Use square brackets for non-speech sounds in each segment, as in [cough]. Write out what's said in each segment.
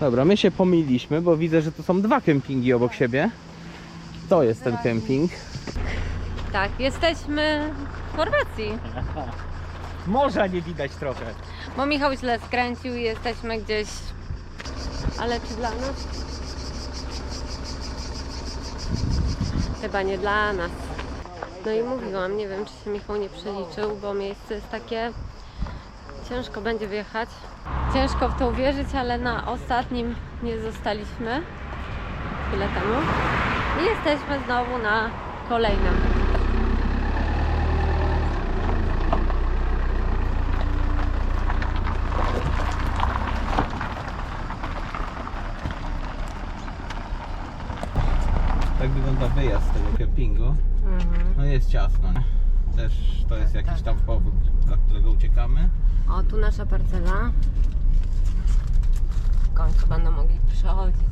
Dobra, my się pomyliliśmy, bo widzę, że to są dwa kempingi obok siebie. To jest ten kemping. Tak, jesteśmy w Chorwacji, [laughs] Morza nie widać trochę. bo Michał źle skręcił i jesteśmy gdzieś... Ale czy dla nas? Chyba nie dla nas. No i mówiłam, nie wiem czy się Michał nie przeliczył, bo miejsce jest takie... Ciężko będzie wjechać. Ciężko w to uwierzyć, ale na ostatnim nie zostaliśmy chwilę temu. I jesteśmy znowu na kolejnym. Tak wygląda wyjazd z tego kempingu. No jest ciasno. nie? Też to jest jakiś tam powód, dla którego uciekamy. O, tu nasza parcela. W końcu będą mogli przechodzić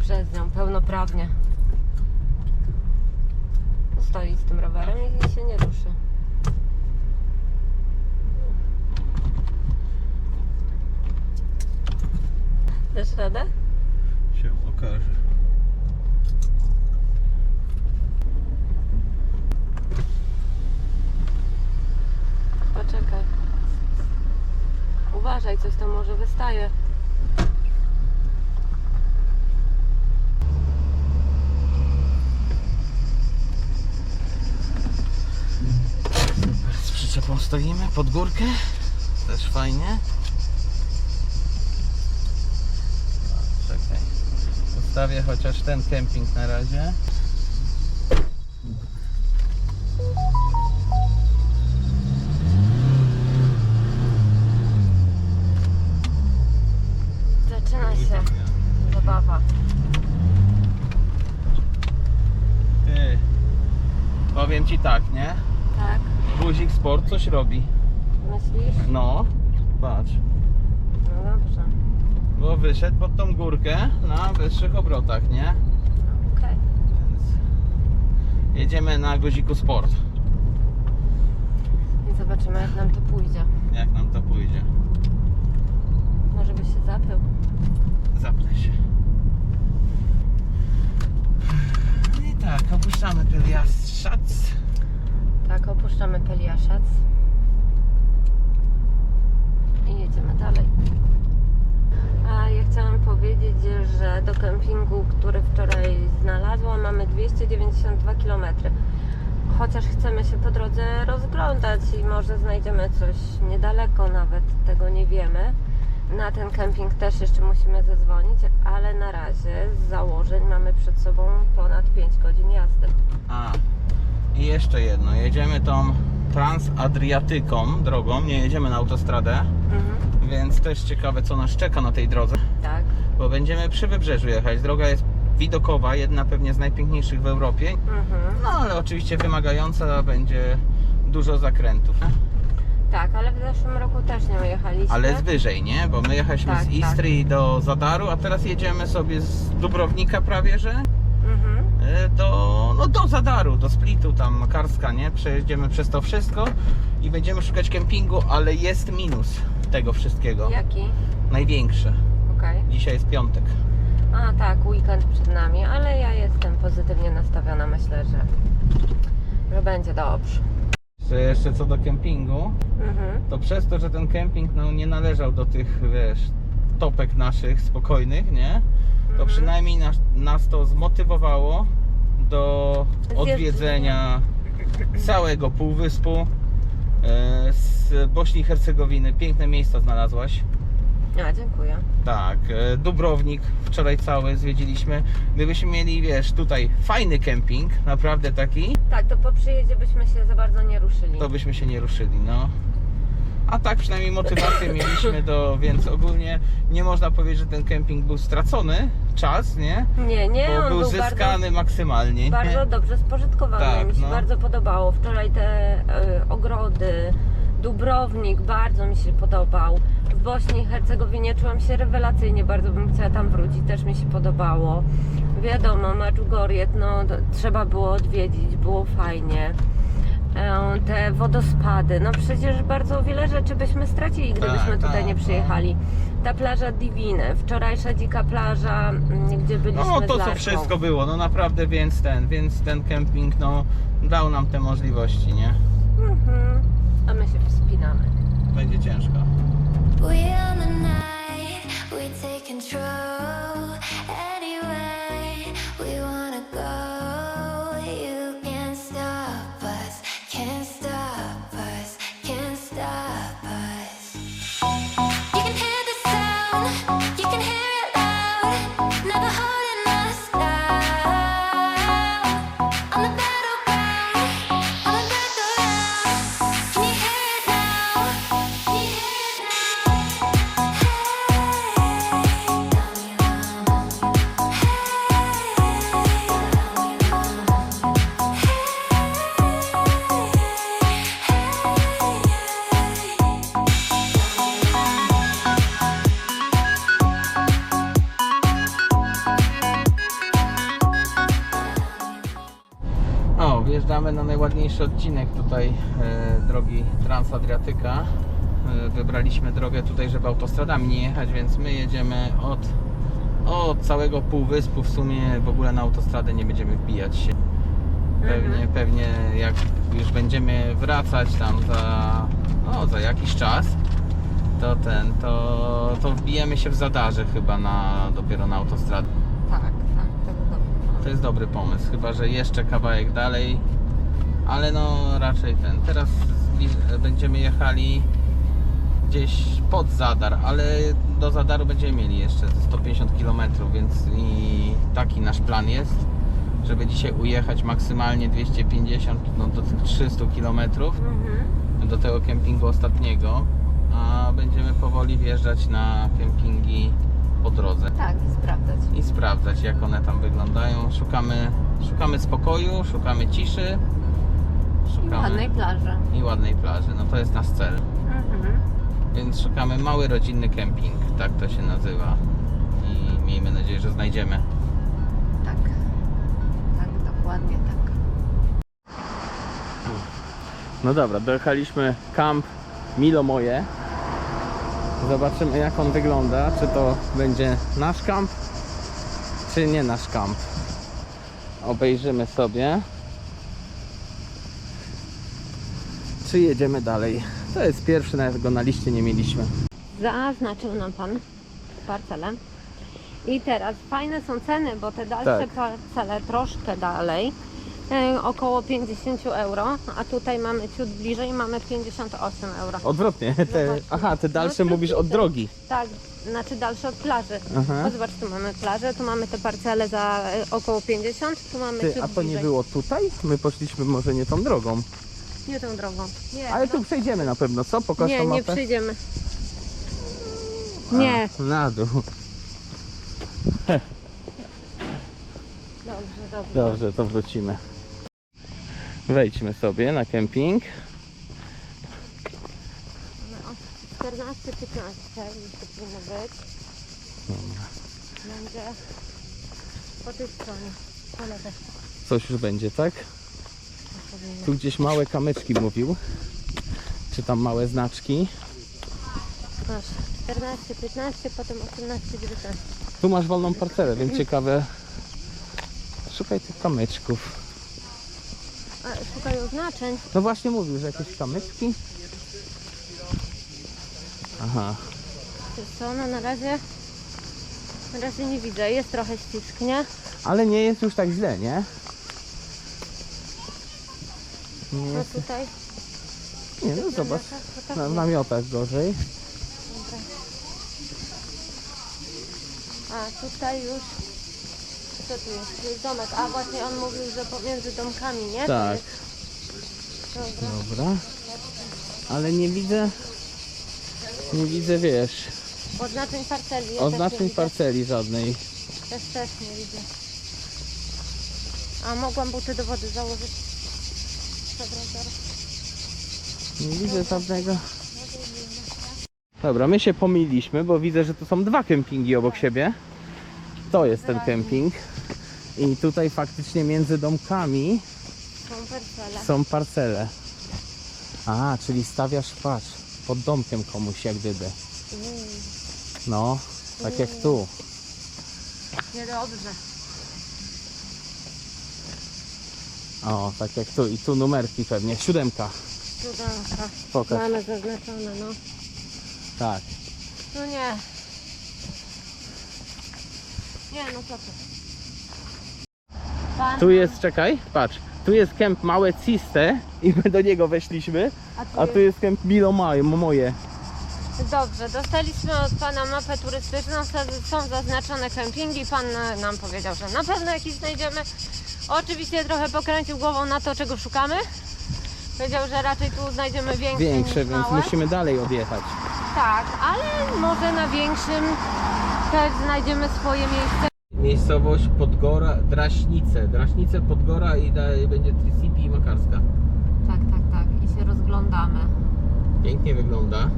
przez nią pełnoprawnie. Stoi z tym rowerem i się nie ruszy. Dasz radę? Się okaże. Poczekaj. Uważaj, coś tam może wystaje. Z przyczepą stoimy pod górkę. Też fajnie. Czekaj. Ustawię chociaż ten kemping na razie. Zaczyna się zabawa. Ty. Powiem ci tak, nie? Tak? Guzik Sport coś robi. Myślisz? No, patrz. No dobrze. Bo wyszedł pod tą górkę na wyższych obrotach, nie? Okej. Więc jedziemy na guziku Sport. I zobaczymy jak nam to pójdzie. Jak nam to pójdzie. Może byś się zapiął. Zapnę się. No i tak, opuszczamy Pelias Szac. Tak, opuszczamy Peliaszac i jedziemy dalej. A ja chciałam powiedzieć, że do kempingu, który wczoraj znalazłam, mamy 292 km. Chociaż chcemy się po drodze rozglądać i może znajdziemy coś niedaleko, nawet tego nie wiemy. Na ten kemping też jeszcze musimy zadzwonić, ale na razie z założeń mamy przed sobą ponad 5 godzin jazdy. A, i jeszcze jedno. Jedziemy tą transadriatyką drogą, nie jedziemy na autostradę, Mhm. więc też ciekawe co nas czeka na tej drodze. Tak. Bo będziemy przy wybrzeżu jechać. Droga jest widokowa, jedna pewnie z najpiękniejszych w Europie. Mhm. No ale oczywiście wymagająca, będzie dużo zakrętów. Tak, ale w zeszłym roku też nią jechaliśmy. Ale z wyżej, nie? Bo my jechaliśmy Tak, z Istrii do Zadaru, a teraz jedziemy sobie z Dubrownika prawie, że Mhm. e, do, no do Zadaru, do Splitu, tam Karska, nie? Przejedziemy przez to wszystko i będziemy szukać kempingu, ale jest minus tego wszystkiego. Jaki? Największy. Okej. Dzisiaj jest piątek. A tak, weekend przed nami, ale ja jestem pozytywnie nastawiona. Myślę, że, że będzie dobrze. Że jeszcze co do kempingu, Mhm. to przez to, że ten kemping no, nie należał do tych, wiesz, topek naszych spokojnych, nie? To Mhm. przynajmniej nas, nas to zmotywowało do Zjeżdżenia. odwiedzenia całego półwyspu e, z Bośni i Hercegowiny. Piękne miejsca znalazłaś. A, dziękuję. Tak, e, Dubrownik wczoraj cały zwiedziliśmy. Gdybyśmy mieli, wiesz, tutaj fajny kemping, naprawdę taki, Tak, to po przyjeździe byśmy się za bardzo nie ruszyli. to byśmy się nie ruszyli, no. A tak przynajmniej motywację mieliśmy do, więc ogólnie nie można powiedzieć, że ten kemping był stracony czas, nie? Nie, nie, Bo on był był zyskany maksymalnie, nie? bardzo, bardzo dobrze spożytkowany. Tak, mi się no. bardzo podobało. Wczoraj te e, ogrody, Dubrownik bardzo mi się podobał. W Bośni i Hercegowinie czułam się rewelacyjnie, bardzo bym chciała tam wrócić, też mi się podobało. Wiadomo, Medjugorje, no trzeba było odwiedzić, było fajnie. e, te wodospady. No przecież bardzo wiele rzeczy byśmy stracili, gdybyśmy Tak, tutaj tak, nie tak. przyjechali. Ta plaża Divine, wczorajsza dzika plaża, mm, gdzie byliśmy No z to co Larką. wszystko było, no naprawdę, więc ten, więc ten kemping no dał nam te możliwości, nie? Mhm. A my się wspinamy. Będzie ciężko. We own the night, we take control. Wjeżdżamy na najładniejszy odcinek tutaj e, drogi Transadriatyka. E, wybraliśmy drogę tutaj, żeby autostradami nie jechać, więc my jedziemy od, od całego półwyspu. W sumie w ogóle na autostradę nie będziemy wbijać się. Pewnie, pewnie jak już będziemy wracać tam za, no, za jakiś czas, to ten, to, to wbijemy się w Zadarze chyba na, dopiero na autostradę. Tak, tak, to by dobrze. To jest dobry pomysł, chyba że jeszcze kawałek dalej, ale no raczej ten. Teraz zbliż- będziemy jechali gdzieś pod Zadar, ale do Zadaru będziemy mieli jeszcze 150 km, więc i taki nasz plan jest, żeby dzisiaj ujechać maksymalnie 250 no, do tych 300 km Mhm. do tego kempingu ostatniego, a będziemy powoli wjeżdżać na kempingi po drodze Tak, i sprawdzać. i sprawdzać jak one tam wyglądają. Szukamy, szukamy spokoju, szukamy ciszy, I szukamy ładnej plaży. i ładnej plaży. No to jest nasz cel. Mhm. Więc szukamy mały rodzinny kemping, tak to się nazywa. I miejmy nadzieję, że znajdziemy. Tak. Tak, dokładnie tak. No dobra, dojechaliśmy kamp Milo Moje. Zobaczymy jak on wygląda. Czy to będzie nasz kamp, czy nie nasz kamp. Obejrzymy sobie. Czy jedziemy dalej? To jest pierwszy, nawet go na liście nie mieliśmy. Zaznaczył nam Pan parcelę. I teraz fajne są ceny, bo te dalsze Tak. parcele troszkę dalej, e, około 50 euro, a tutaj mamy ciut bliżej, mamy 58 euro. Odwrotnie. Te, Zobacz. aha, te dalsze No mówisz od drogi. Tak, znaczy dalsze od plaży. Aha. Bo zobacz, tu mamy plażę, tu mamy te parcele za e, około 50, tu mamy Ty, ciut a to nie bliżej. było tutaj? My poszliśmy może nie tą drogą. Nie tą drogą. Nie, Ale no. tu przejdziemy na pewno, co? Pokaż nie, tą nie mapę. przyjdziemy. Nie. A, na dół. Dobrze, dobrze. Dobrze, to wrócimy. Wejdźmy sobie na kemping. No, 14, 15 już to powinno być. Będzie po tej stronie, po lewej. Coś już będzie, tak? Tu gdzieś małe kamyczki mówił. Czy tam małe znaczki. Masz 14, 15, potem 18, 19. Tu masz wolną parcelę, więc ciekawe. Szukaj tych kamyczków. A, szukaj oznaczeń. No właśnie mówił, że jakieś kamyczki. Aha. Wiesz co, no na razie na razie nie widzę. Jest trochę ścisk, nie? Ale nie jest już tak źle, nie? Nie, No jest, tutaj. nie no zobacz. tak Na, w nie. namiotach gorzej. Dobra. A tutaj już. Co tu jest? Tu jest domek. A właśnie on mówił, że pomiędzy domkami, nie? To Tak. jest- Dobra. Dobra. Ale nie widzę. Nie widzę, wiesz, Oznaczeń parceli. Ja też nie oznaczeń widzę. parceli żadnej. Też też nie widzę. A mogłam buty do wody założyć. Nie widzę żadnego. Dobra, my się pomyliliśmy, bo widzę, że tu są dwa kempingi obok siebie. To jest ten kemping. I tutaj faktycznie między domkami Są parcele. są parcele. A, czyli stawiasz, patrz, pod domkiem komuś jak gdyby. No, tak jak tu. Niedobrze. O, tak jak tu. I tu numerki pewnie. Siódemka. Cudanka. Pokaż. Mamy zaznaczone, no. Tak. No nie. Nie, no co ty. Pan, Tu jest, czekaj, patrz. Tu jest kemp Małe Ciste i my do niego weszliśmy. A tu jest kemp Milo Moje. moje. Dobrze, dostaliśmy od Pana mapę turystyczną, są- są zaznaczone kempingi. Pan nam powiedział, że na pewno jakiś znajdziemy. Oczywiście trochę pokręcił głową na to, czego szukamy. Powiedział, że raczej tu znajdziemy większe, Większe, niż więc małe. musimy dalej odjechać. Tak, ale może na większym też znajdziemy swoje miejsce. Miejscowość Podgora, Draśnice. Draśnice, Podgora i dalej będzie Trisipi i Makarska. Tak, tak, tak. I się rozglądamy. Pięknie wygląda.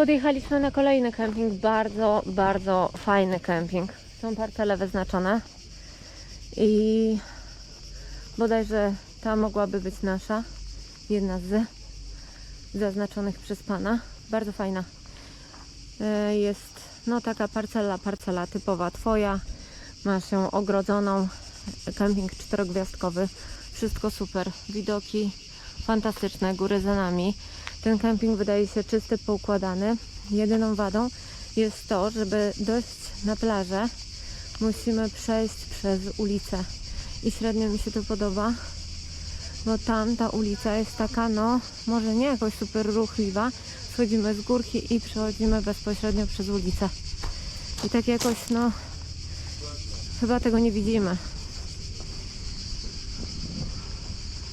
Podjechaliśmy na kolejny kemping, bardzo, bardzo fajny kemping. Są parcele wyznaczone i bodajże ta mogłaby być nasza, jedna z zaznaczonych przez Pana. Bardzo fajna. E, Jest no taka parcela, parcela typowa Twoja. Masz ją ogrodzoną, kemping czterogwiazdkowy. Wszystko super. Widoki fantastyczne, góry za nami. Ten kemping wydaje się czysty, poukładany. Jedyną wadą jest to, żeby dojść na plażę, musimy przejść przez ulicę. I średnio mi się to podoba, bo tam ta ulica jest taka, no, może nie jakoś super ruchliwa. Schodzimy z górki i przechodzimy bezpośrednio przez ulicę. I tak jakoś, no, chyba tego nie widzimy.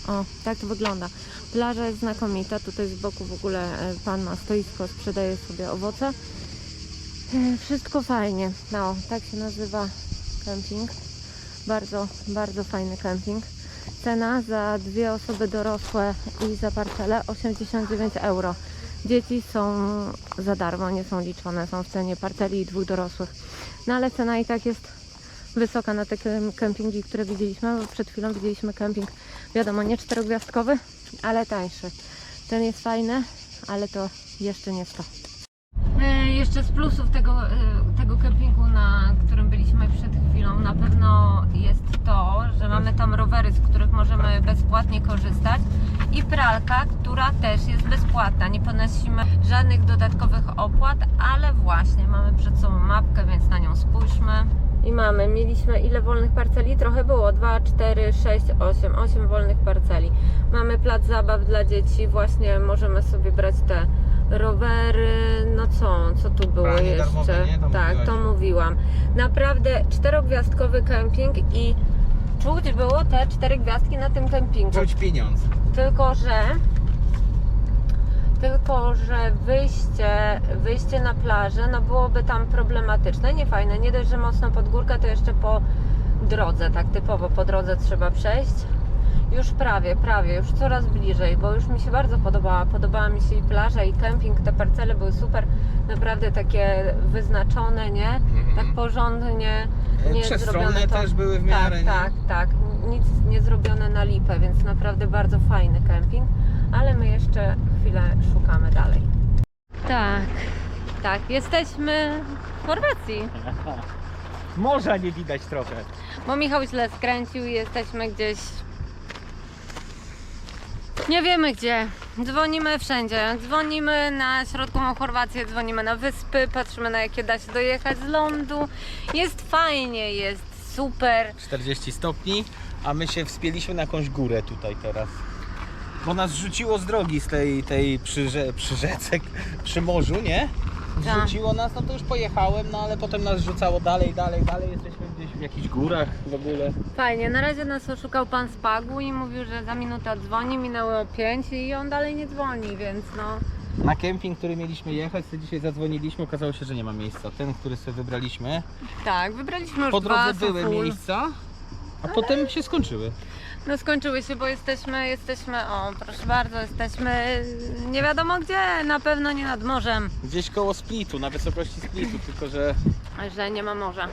O, tak to wygląda. Plaża jest znakomita. Tutaj z boku w ogóle e, pan ma stoisko, sprzedaje sobie owoce. E, Wszystko fajnie. No, tak się nazywa kemping. Bardzo, bardzo fajny kemping. Cena za dwie osoby dorosłe i za parcelę 89 euro. Dzieci są za darmo, nie są liczone, są w cenie parceli i dwóch dorosłych. No ale cena i tak jest wysoka na te kem- kempingi, które widzieliśmy. Bo przed chwilą widzieliśmy kemping, wiadomo, nie czterogwiazdkowy, ale tańszy. Ten jest fajny, ale to jeszcze nie to. Jeszcze z plusów tego, e, tego kempingu, na którym byliśmy przed chwilą, na pewno jest to, że mamy tam rowery, z których możemy bezpłatnie korzystać i pralka, która też jest bezpłatna. Nie ponosimy żadnych dodatkowych opłat, ale właśnie mamy przed sobą mapkę, więc na nią spójrzmy. I mamy, mieliśmy ile wolnych parceli? Trochę było, 2, 4, 6, 8, 8 wolnych parceli. Mamy plac zabaw dla dzieci, właśnie możemy sobie brać te rowery, no co, co tu było Pranie jeszcze? darmowe? To tak, mówiłaś. to mówiłam. Naprawdę czterogwiazdkowy kemping i czuć było te cztery gwiazdki na tym kempingu. Czuć pieniądz. Tylko, że tylko, że wyjście, wyjście na plażę, no byłoby tam problematyczne, nie fajne. Nie dość, że mocno pod górkę, to jeszcze po drodze, tak typowo po drodze trzeba przejść. Już prawie, prawie, już coraz bliżej, bo już mi się bardzo podobała. Podobała mi się i plaża, i kemping, te parcele były super, naprawdę takie wyznaczone, nie? Mhm. Tak porządnie, nie Przestronne zrobione to. też były w miarę, tak, nie? tak, tak. Nic nie zrobione na lipę, więc naprawdę bardzo fajny kemping, ale my jeszcze chwilę szukamy dalej. Tak, tak, jesteśmy w Chorwacji, [laughs] Morza nie widać trochę. bo Michał źle skręcił i jesteśmy gdzieś. Nie wiemy gdzie. Dzwonimy wszędzie. Dzwonimy na środkową Chorwację, dzwonimy na wyspy, patrzymy na jakie da się dojechać z lądu. Jest fajnie, jest super. 40 stopni, a my się wspięliśmy na jakąś górę tutaj teraz. Bo nas rzuciło z drogi z tej, tej przy, rze, przy rzece, przy morzu, nie? Tak. Rzuciło nas, no to już pojechałem, no ale potem nas rzucało dalej, dalej, dalej. Jesteśmy gdzieś w jakichś górach w ogóle. Fajnie, na razie nas oszukał pan z Pagu i mówił, że za minutę odzwoni, minęło 5 i on dalej nie dzwoni, więc no. Na kemping, który mieliśmy jechać, to dzisiaj zadzwoniliśmy, okazało się, że nie ma miejsca. Ten, który sobie wybraliśmy. Tak, wybraliśmy już Po dwa, drodze są były full. miejsca, a potem się skończyły. No skończyły się, bo jesteśmy, jesteśmy, o proszę bardzo, jesteśmy nie wiadomo gdzie, na pewno nie nad morzem, Gdzieś koło Splitu, na wysokości Splitu, tylko że że nie ma morza.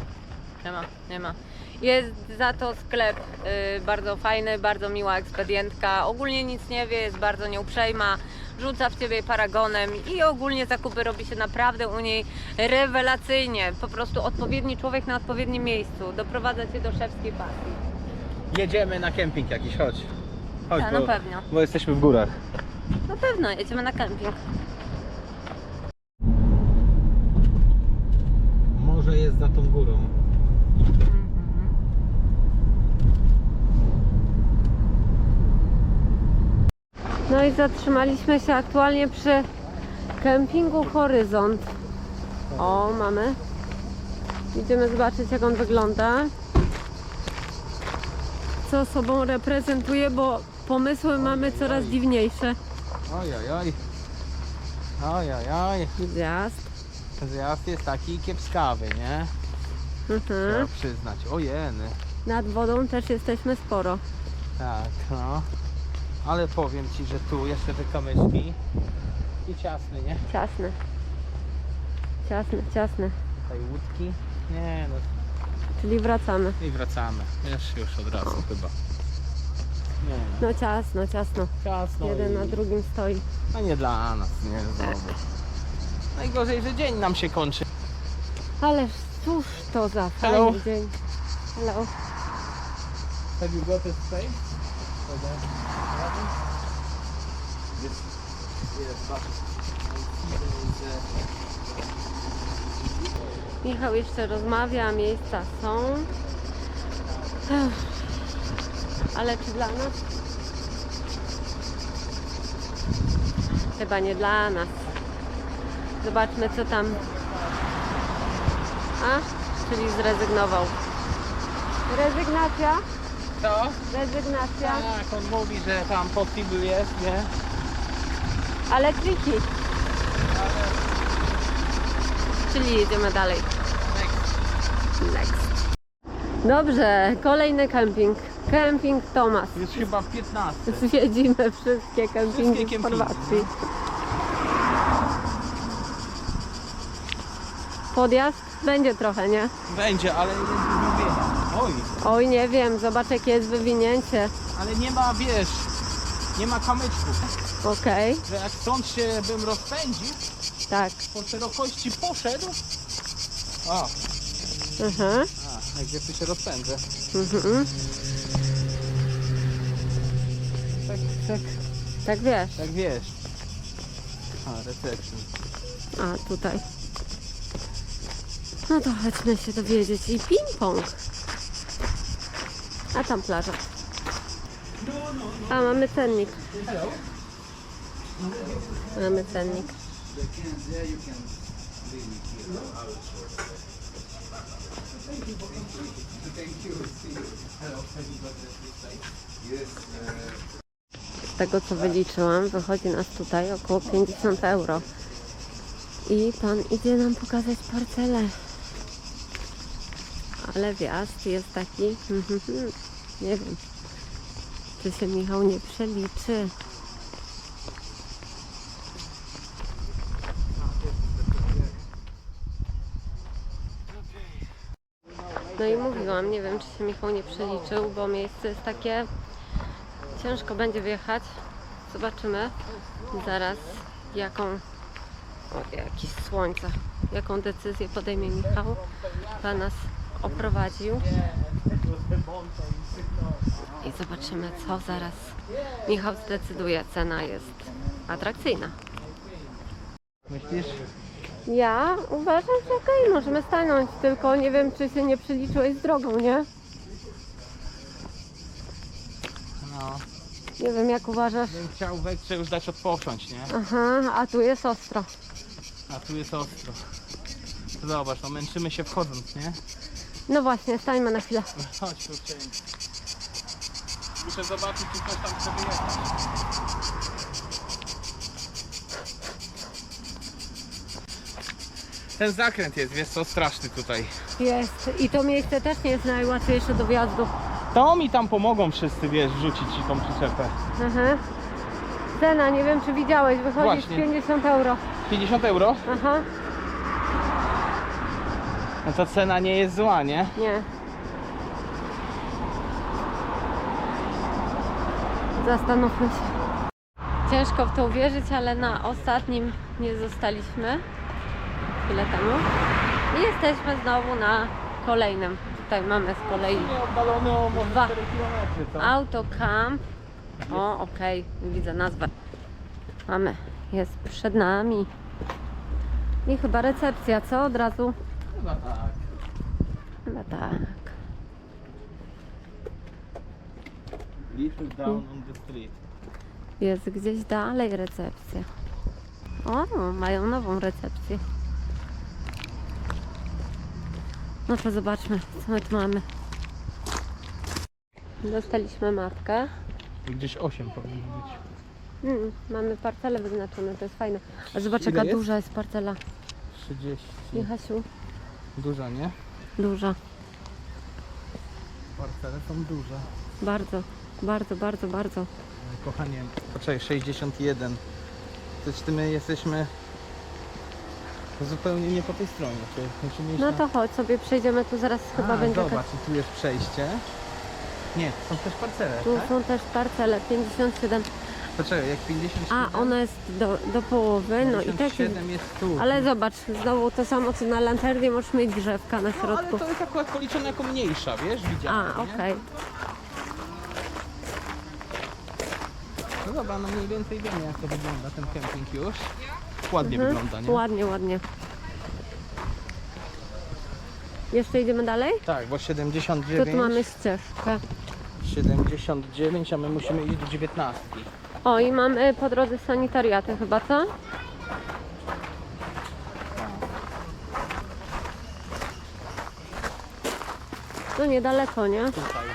Nie ma, nie ma. Jest za to sklep y, bardzo fajny, bardzo miła ekspedientka. Ogólnie nic nie wie, jest bardzo nieuprzejma, rzuca w ciebie paragonem i ogólnie zakupy robi się naprawdę u niej rewelacyjnie. Po prostu odpowiedni człowiek na odpowiednim miejscu. Doprowadza cię do szewskiej pasji. Jedziemy na kemping jakiś, chodź. Chodź, Tak, bo, na pewno. bo jesteśmy w górach. Na pewno, jedziemy na kemping. Morze jest za tą górą. No i zatrzymaliśmy się aktualnie przy kempingu Horyzont. O, mamy. Idziemy zobaczyć jak on wygląda. Co sobą reprezentuje, bo pomysły mamy coraz dziwniejsze. Oj, oj, oj. Oj, oj, oj. Zjazd. Zjazd jest taki kiepskawy, nie? Trzeba Mhm. przyznać. Ojeny. Nad wodą też jesteśmy sporo. Tak, no. Ale powiem Ci, że tu jeszcze te kamyczki i ciasny, nie? Ciasne. Ciasne, ciasne. Tutaj łódki. Nie no. Czyli wracamy. I wracamy. Wiesz, już od razu chyba. Nie no. No ciasno, ciasno. Ciasno Jeden i... na drugim stoi. No nie dla nas, nie znowu. Najgorzej, że dzień nam się kończy. Ależ cóż to za Hello. fajny dzień. Hello. Have you got a space? This, yes, but I see there is a Michał jeszcze rozmawia, miejsca są. Ale czy dla nas? Chyba nie dla nas. Zobaczmy co tam. A? Czyli zrezygnował. Rezygnacja? Co? Rezygnacja. Tak, on mówi, że tam possible jest, nie? Ale triki. Czyli jedziemy dalej. Next. Dobrze, kolejny kemping. Kemping Tomas. Jest chyba 15. Zwiedzimy wszystkie kempingi Wszystkie w kempingi, Chorwacji. Podjazd będzie trochę, nie? Będzie, ale jest wyrobienia. Oj, Oj, nie wiem, zobacz jakie jest wywinięcie. ale nie ma, wiesz, nie ma kamyczków. Okej, Że jak stąd się bym rozpędził, tak. po szerokości poszedł. O, Mhm. a, jak tu się rozpędzę. Mhm. Tak, tak, Tak wiesz. tak wiesz. A, reception. A, tutaj. No to chodźmy się dowiedzieć. I ping-pong. A tam plaża. A, mamy cennik. Mamy cennik. Z tego co wyliczyłam, wychodzi nas tutaj około 50 euro. I pan idzie nam pokazać parcelę. Ale wjazd jest taki. [laughs] Nie wiem. Czy się Michał nie przeliczy? No i mówiłam, nie wiem czy się Michał nie przeliczył, bo miejsce jest takie ciężko będzie wjechać. Zobaczymy zaraz jaką o, jakieś słońce. Jaką decyzję podejmie Michał? Pan nas oprowadził. I zobaczymy, co zaraz Michał zdecyduje. Cena jest atrakcyjna. Myślisz? Ja uważam, że okej, możemy stanąć, tylko nie wiem, czy się nie przeliczyłeś z drogą, nie? No, Nie wiem, jak uważasz. bym chciał wektrze już dać odpocząć, nie? Aha, a tu jest ostro. A tu jest ostro. Zobacz, no męczymy się wchodząc, nie? No właśnie, stańmy na chwilę. Chodź, kurczę. Muszę zobaczyć, czy ktoś tam chce wyjechać. Ten zakręt jest, wiesz co, straszny tutaj. Jest. I to miejsce też nie jest najłatwiejsze do wjazdu. To mi tam pomogą wszyscy, wiesz, rzucić ci tą przyczepę. Mhm. Cena, nie wiem czy widziałeś, wychodzi 50 euro. 50 euro? Aha, No to cena nie jest zła, nie? nie. Zastanówmy się. Ciężko w to uwierzyć, ale na ostatnim nie zostaliśmy chwilę temu. I jesteśmy znowu na kolejnym. Tutaj mamy z kolei Nie oddalony o może Dwa. 4 km, co? Autocamp. O, okej, widzę nazwę. Mamy, jest przed nami. I chyba recepcja, co? Od razu? Chyba tak. Chyba tak. Little down on the street. Jest gdzieś dalej recepcja. O, mają nową recepcję. No to zobaczmy, co my tu mamy. Dostaliśmy mapkę. Gdzieś 8 powinno być. Mm, mamy parcele wyznaczone, to jest fajne. A zobacz, Ile jaka jest? duża jest parcela. 30. Michasiu, Duża, nie? duża. Parcele są duże. Bardzo, bardzo, bardzo, bardzo. Kochanie, poczekaj, 61. Przecież my jesteśmy zupełnie nie po tej stronie. Czyli musimy iść No na... to chodź sobie przejdziemy, tu zaraz chyba A, będzie... Zobacz, i tu jest przejście. Nie, to są też parcele, Tu tak? są też parcele, 57. Poczekaj, jak 57... A, ona jest do, do połowy, no i tak jest 57 jest tu. Ale zobacz, znowu to samo co na lanternie, możesz mieć drzewka na No, ale środku. to jest akurat policzone jako mniejsza, wiesz? Widziałem, A, nie? okej. No dobra, no mniej więcej wiemy jak to wygląda ten kemping już. Ładnie Mhm. wygląda, nie? Ładnie, ładnie. Jeszcze idziemy dalej? Tak, bo To 79, tu mamy ścieżkę. 79, a my musimy iść do 19. O, i mamy po drodze sanitariaty chyba, co? No niedaleko, nie? Tutaj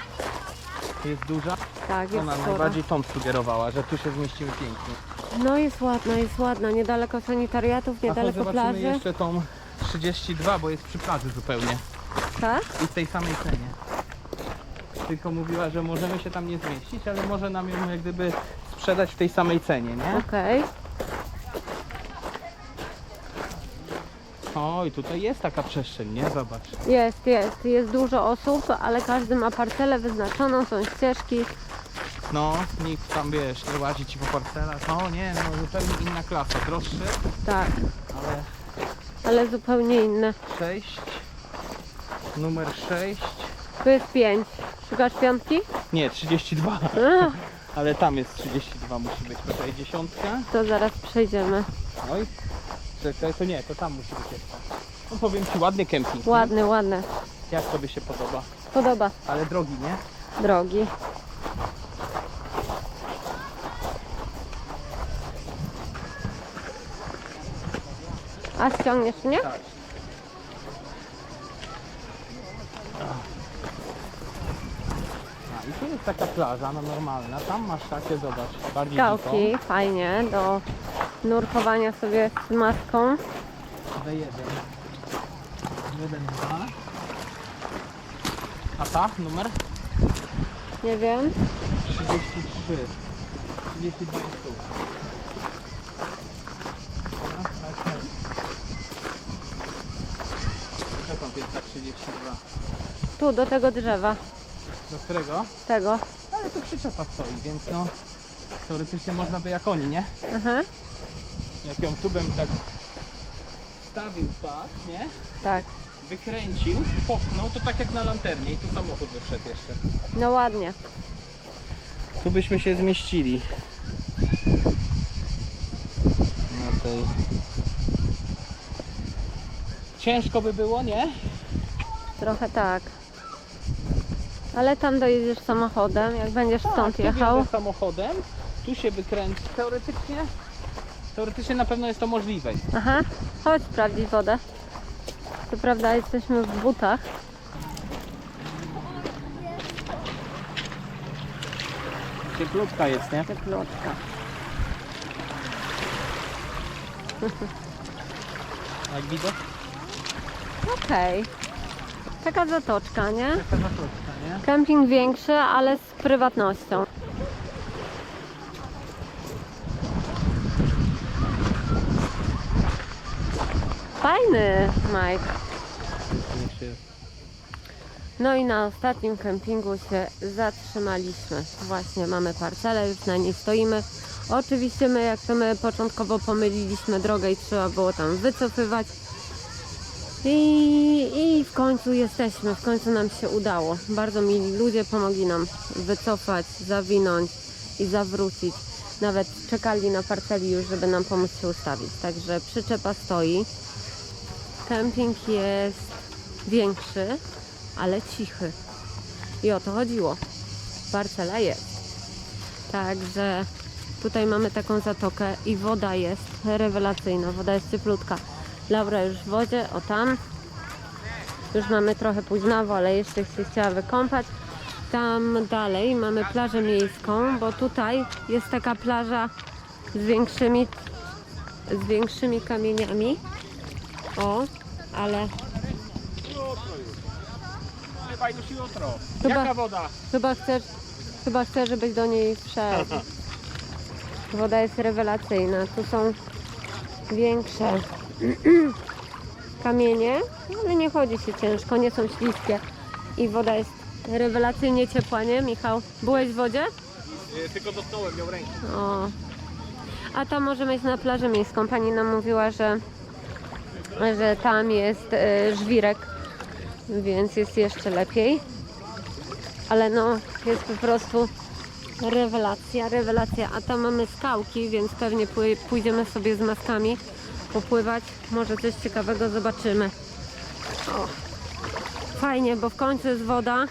jest duża. Tak, jest Ona spora. najbardziej tą sugerowała, że tu się zmieścimy pięknie. No jest ładna, jest ładna. Niedaleko sanitariatów, A niedaleko zobaczymy plaży. jeszcze tą 32, bo jest przy plaży zupełnie. Tak? I w tej samej cenie. Tylko mówiła, że możemy się tam nie zmieścić, ale może nam ją jak gdyby sprzedać w tej samej cenie, nie? Okej. O, i tutaj jest taka przestrzeń, nie? Zobacz. Jest, jest. Jest dużo osób, ale każdy ma parcelę wyznaczoną, są ścieżki. No, nikt tam, wiesz, nie łazi ci po parcelach. No nie, no zupełnie inna klasa. Droższy, Tak, ale ale zupełnie inne. 6. Numer 6. Tu jest 5. Szukasz piątki? Nie, 32. A, [laughs] Ale tam jest 32 musi być. Tutaj dziesiątka. to zaraz przejdziemy. Oj. Czekaj, to nie, to tam musi być jeszcze. No powiem ci, ładny kemping. nie? Ładny, ładny. Jak tobie się podoba? Podoba. Ale drogi, nie? Drogi. A ściągniesz, nie? Tak. A, I tu jest taka plaża, no normalna. Tam masz takie, zobacz, bardziej Skałki, dziką. fajnie, do nurkowania sobie z maską. D1. 1, 2. A ta numer? Nie wiem. 33. 32 jest tu. No, tak, tak. Dokąd jest ta 32? Tu, do tego drzewa. Do którego? Tego. Ale to przyczepa stoi, więc no teoretycznie można by jak oni, nie? Aha. Jak ją tu bym tak stawił tak, nie? Tak. Wykręcił, popchnął, to tak jak na lanternie i tu samochód wyszedł jeszcze. No ładnie. Tu byśmy się zmieścili. Na tej. Ciężko by było, nie? Trochę tak. Ale tam dojedziesz samochodem, jak będziesz stąd Tak, tu jechał. wjeżdżasz samochodem, tu się wykręci. Teoretycznie, teoretycznie na pewno jest to możliwe. Aha, chodź sprawdzić wodę. Co prawda jesteśmy w butach. Cieplutka jest, nie? Cieplotka. Jak widać, Okej. Taka zatoczka, nie? taka zatoczka, nie? Kemping większy, ale z prywatnością. Fajny, Mike. No i na ostatnim kempingu się zatrzymaliśmy. Właśnie mamy parcelę, już na niej stoimy. Oczywiście my, jak to my początkowo pomyliliśmy drogę i trzeba było tam wycofywać. I, I w końcu jesteśmy, w końcu nam się udało. Bardzo mili ludzie pomogli nam wycofać, zawinąć i zawrócić. Nawet czekali na parceli już, żeby nam pomóc się ustawić. Także przyczepa stoi. Kemping jest większy, ale cichy. I o to chodziło. Parcela jest. Także tutaj mamy taką zatokę i woda jest rewelacyjna. Woda jest cieplutka. Laura już w wodzie, o tam. Już mamy trochę późnawo, ale jeszcze się chciała wykąpać. Tam dalej mamy plażę miejską, bo tutaj jest taka plaża z większymi, z większymi kamieniami. O, ale Chyba już jutro. Chyba- Jaka woda? Chyba chcesz, chyba chcesz, żebyś do niej wszedł. [laughs] Woda jest rewelacyjna. Tu są większe kamienie, ale nie chodzi się ciężko, nie są śliskie. I woda jest rewelacyjnie ciepła, nie Michał? Byłeś w wodzie? Tylko dotknąłem, miał rękę. O. A tam możemy iść na plażę miejską. Pani nam mówiła, że, że tam jest e, żwirek, więc jest jeszcze lepiej. Ale no, jest po prostu rewelacja, rewelacja. A tam mamy skałki, więc pewnie pójdziemy sobie z maskami popływać. Może coś ciekawego zobaczymy. O. Fajnie, bo w końcu jest woda,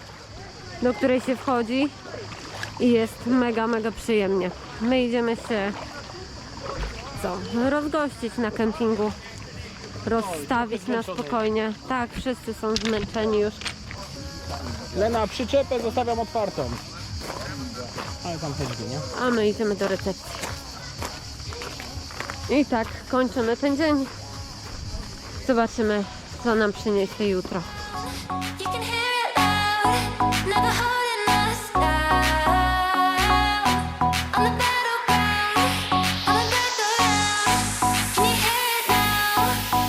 do której się wchodzi i jest mega, mega przyjemnie. My idziemy się co? Rozgościć na kempingu. Rozstawić na spokojnie. Tak, wszyscy są zmęczeni już. Lena, przyczepę zostawiam otwartą. Ale tam choćby, nie? A my idziemy do recepcji. I tak kończymy ten dzień. Zobaczymy, co nam przyniesie jutro.